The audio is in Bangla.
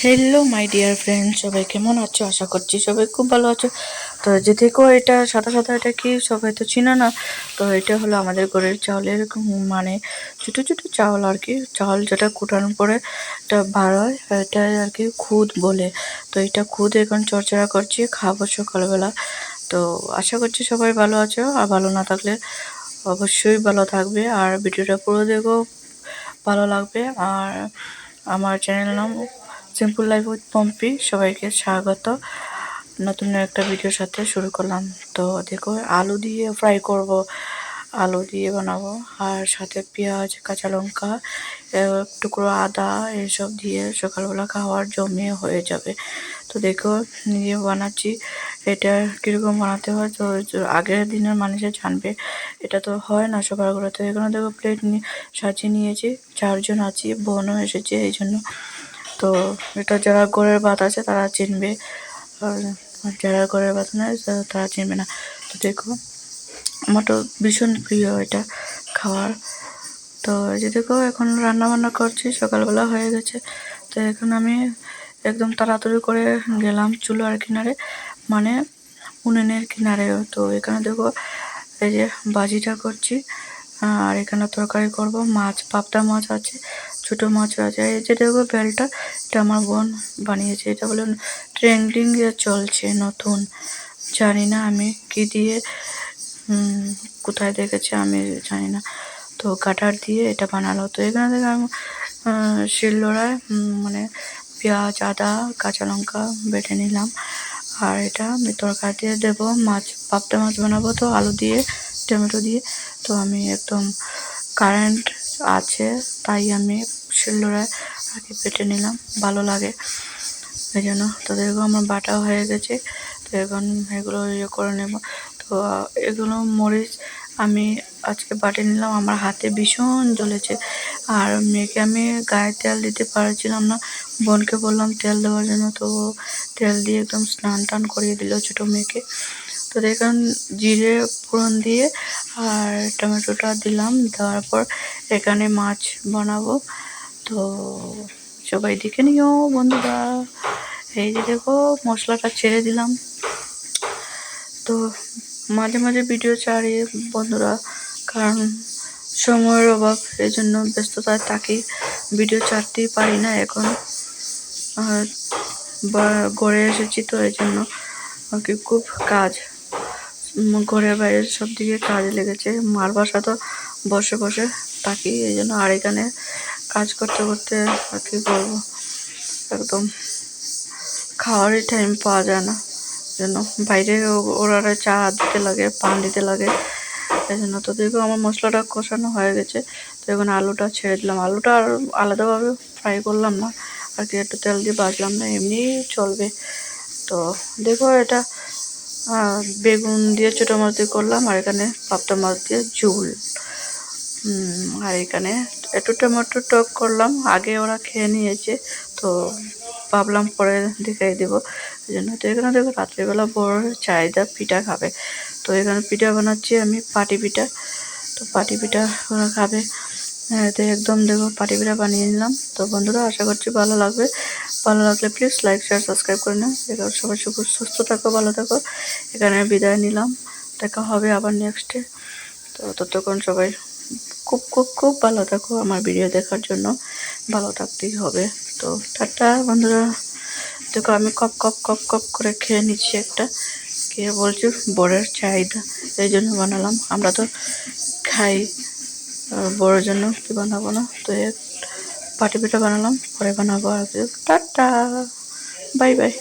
হ্যালো মাই ডিয়ার ফ্রেন্ড সবাই কেমন আছো? আশা করছি সবাই খুব ভালো আছো। তো যে দেখো, এটা সাদা সাদা, এটা কি? সবাই তো চিনো না। তো এটা হলো আমাদের ঘরের চাউলের মানে ছোটো ছোটো চাউল আর কি। চাউল যেটা কুটানোর পরে এটা বার হয়, এটা আর কি খুদ বলে। তো এটা খুদ এখন চর্চা করছি, খাব সকালবেলা। তো আশা করছি সবাই ভালো আছো। আর ভালো না থাকলে অবশ্যই ভালো থাকবে। আর ভিডিওটা পুরো দেখো, ভালো লাগবে। আর আমার চ্যানেল নাম সিম্পল লাইফ উইথ পম্পি সবাইকে স্বাগত। নতুন একটা ভিডিওর সাথে শুরু করলাম। তো দেখো, আলু দিয়ে ফ্রাই করব। আলু দিয়ে বানাবো। আর সাথে পেঁয়াজ, কাঁচা লঙ্কা টুকরো আদা এসব দিয়ে সকালবেলা খাওয়ার জমিয়ে হয়ে যাবে। তো দেখো, নিজে বানাচ্ছি। এটা কীরকম বানাতে হয়? তো আগের দিনের মানুষে জানবে। এটা তো হয় না সকালবেলা তো এখানে দেখো প্লেট নিয়ে সাজিয়ে নিয়েছি। চারজন আছি, বোনও এসেছে এই জন্য। তো এটা যারা ঘরের ভাত আছে তারা চিনবে। যারা ঘরের ভাত নয় তারা চিনবে না। তো দেখো, আমার তো ভীষণ প্রিয় এটা খাওয়ার। তো এই যে দেখো, এখন রান্না বান্না করছি, সকালবেলা হয়ে গেছে। তো এখন আমি একদম তাড়াতাড়ি করে গেলাম চুলার কিনারে। মানে উনুনের কিনারে তো এখানে দেখো এই যে বাজিটা করছি, আর এখানে তরকারি করব, মাছ, পাবদা মাছ আছে, ছোট মাছ আছে, এই যে দেখো বেলটা, এটা আমার বোন বানিয়েছে, এটা বলে ট্রেন্ডিং চলছে, নতুন, জানি না আমি কি দিয়ে কোথায় দেখেছে আমি জানি না, তো কাটার দিয়ে এটা বানালো, তো এখানে থেকে আমি শিলনোড়ায় মানে পেঁয়াজ, আদা, কাঁচা লঙ্কা বেটে নিলাম আর এটা আমি তরকারি দিয়ে দেবো, মাছ পাপটা মাছ বানাবো তো, আলু দিয়ে, টমেটো দিয়ে। তো আমি একদম কারেন্ট আছে, তাই আমি শিলনোড়ায় আগে পেটে নিলাম, ভালো লাগে। এই জন্য। তো তাদেরকেও আমার বাটাও হয়ে গেছে, তো এখন এগুলো ইয়ে করে নেব। তো এগুলো মরিচ আমি আজকে বাটে নিলাম, আমার হাতে ভীষণ জ্বলেছে। আর মেয়েকে আমি গায়ে তেল দিতে পারছিলাম না বোনকে বললাম তেল দেওয়ার জন্য, তো তেল দিয়ে একদম স্নান টান করিয়ে দিল ছোটো মেয়েকে। তো দেখুন জিরে ফোড়ন দিয়ে আর টমেটোটা দিলাম, দেওয়ার পর এখানে মাছ বানাবো। তো সবাই দেখে নিও বন্ধুরা। এই যে দেখো, মশলাটা ছেড়ে দিলাম। তো মাঝে মাঝে ভিডিও ছাড়ি বন্ধুরা, কারণ সময়ের অভাব এই জন্য ব্যস্ততায় থাকি। ভিডিও ছাড়তেই পারি না এখন। বা ঘরে এসেছি তো এই জন্য। আর কি খুব কাজ। ঘরের বাইরে সব দিকে কাজে লেগেছে। মার বাসা তো বসে বসে থাকি, এই জন্য আর এখানে কাজ করতে করতে আর কি করব? একদম খাওয়ারই টাইম পাওয়া যায় না। জন্য বাইরে ওরা চা দিতে লাগে, পান দিতে লাগে। এই জন্য তো দেখো আমার মশলাটা কষানো হয়ে গেছে। তো এখন আলুটা ছেড়ে দিলাম। আলুটা আর আলাদাভাবে ফ্রাই করলাম না। আর কি একটু তেল দিয়ে বাজলাম না, এমনি চলবে। তো দেখো এটা বেগুন দিয়ে ছোটো মাছ দিয়ে করলাম আর এখানে পাবদা মাছ দিয়ে ঝুল। আর এখানে একটু টমেটো টক করলাম, আগে ওরা খেয়ে নিয়েছে, তো ভাবলাম পরে দেখাই দেবো। এই জন্য তো এখানে দেখো রাত্রিবেলা বড় চাহিদা পিঠা খাবে। তো এখানে পিঠা বানাচ্ছি আমি, পাটি পিঠা। তো পাটি পিঠা ওরা খাবে। হ্যাঁ তো একদম দেখো পাটি পিঠা বানিয়ে নিলাম। তো বন্ধুরা, আশা করছি ভালো লাগবে। ভালো লাগলে প্লিজ লাইক শেয়ার সাবস্ক্রাইব করে নাও। এবার সবাই সুস্থ থাকো, ভালো থাকো। এখানে বিদায় নিলাম। দেখা হবে আবার নেক্সটে তো ততক্ষণ সবাই খুব খুব খুব ভালো থাকো আমার ভিডিও দেখার জন্য। ভালো থাকতেই হবে। তো টাটা বন্ধুরা। দেখো আমি কপ কপ কপ কপ করে খেয়ে নিচ্ছি একটা। কে বলছি বড়ের চাহিদা। এই জন্য বানালাম। আমরা তো খাই। বড়োর জন্য কি বানাবো না? তো পাটি পিঠা বানালাম, পরে বানাবো আর টাটা! Bye bye.